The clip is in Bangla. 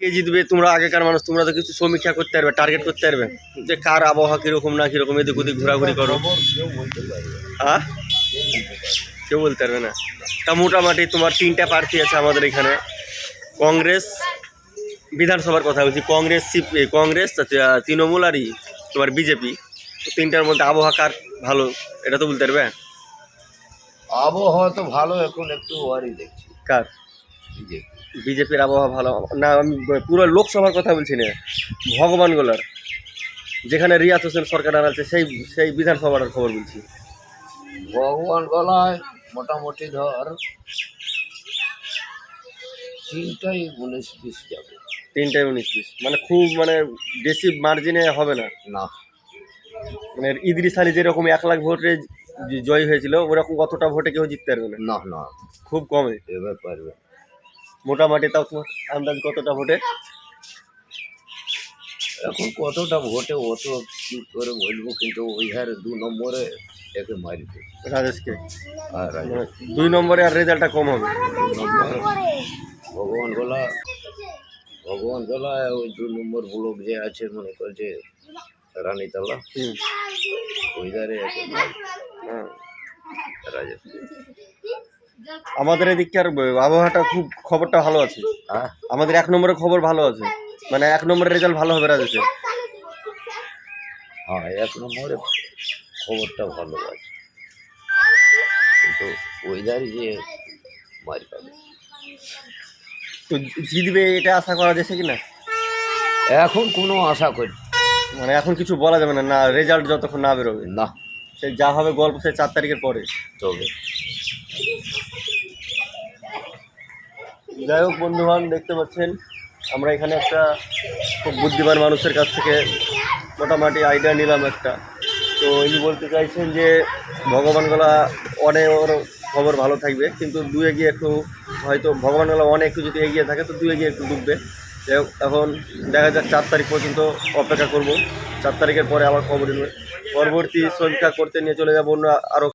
কে জিতবে তোমরা আগেকার মানুষ তোমরা তো কিছু সমীক্ষা করতে পারবে টার্গেট করতে পারবে। যে কার আবহাওয়া কীরকম না কীরকম এদিক ওদিক ঘোরাঘুরি করো। হ্যাঁ কেউ বলতে পারবে না। তা মোটামুটি তোমার তিনটা প্রার্থী আছে আমাদের এখানে। কংগ্রেস বিধানসভার কথা বলছি কংগ্রেস কংগ্রেস তৃণমূল আর তোমার বিজেপি। তিনটার মধ্যে আবহাওয়া কার ভালো এটা তো বলতে পারবে? আবহাওয়া তো ভালো এখন একটু ওয়ারি দেখছি। কার? বিজেপির আবহাওয়া ভালো। না আমি পুরো লোকসভার কথা বলছি না। ভগবানগোলার যেখানে রিয়াজ হোসেন সরকার আনাচ্ছে সেই সেই বিধানসভার খবর বলছি। ভগবান গলায় মোটামুটি ধর তিনটাই উনিশ বিশ যাবে। তিনটায় উনিশ বিশ। মানে খুব মানে বেশি মার্জিনে হবে না। না। মানে ইদ্রিস আলী যেরকম এক লাখ ভোটে জয় হয়েছিল ওরকম অতটা ভোটে কেউ জিততে পারবে না। না না। খুব কমে। এবার পারবে। মোটামুটি তাও তোমার আন্দাজ কতটা ভোটে? এখন কতটা ভোটে অত কি করে বলব কিন্তু ওই হারে দু নম্বরে একে মারি রাজেশকে? আর রাজা মানে দুই নম্বরে আর রেজাল্টটা কম হবে। ভগবান গলা ভগবান গলা ওই দু নম্বর ব্লক যে আছে মনে কর যে রানীতলা হুম। ওই ধারে একে মারি হ্যাঁ। রাজা আমাদের এদিককার আবহাওয়াটা খুব খবরটা ভালো আছে। হ্যাঁ। আমাদের এক নম্বরের খবর ভালো আছে। মানে এক নম্বরের রেজাল্ট ভালো হবে রাজেশের হ্যাঁ এক নম্বরে খবরটা ভালো আছে। কিন্তু ওই ধারে যে মারি পাবে। তো জিতবে এটা আশা করা যাচ্ছে কি না? এখন কোনো আশা করি মানে এখন কিছু বলা যাবে না না রেজাল্ট যতক্ষণ না বেরোবে। না। সে যা হবে গল্প সে চার তারিখের পরে। তবে যাই হোক বন্ধুবান দেখতে পাচ্ছেন, আমরা এখানে একটা খুব বুদ্ধিমান মানুষের কাছ থেকে মোটামুটি আইডিয়া নিলাম একটা। তো ইনি বলতে চাইছেন যে, ভগবানগোলা অনেক ওর খবর ভালো থাকবে, কিন্তু দু এগিয়ে একটু হয়তো ভগবানগোলা অনেক একটু যদি এগিয়ে থাকে, তো দুয়ে গিয়ে একটু ডুববে। যাই হোক, এখন দেখা যাক চার তারিখ পর্যন্ত অপেক্ষা করব। চার তারিখের পরে আবার খবর নেবে। পরবর্তী সমীক্ষা করতে নিয়ে চলে যাব অন্য আরও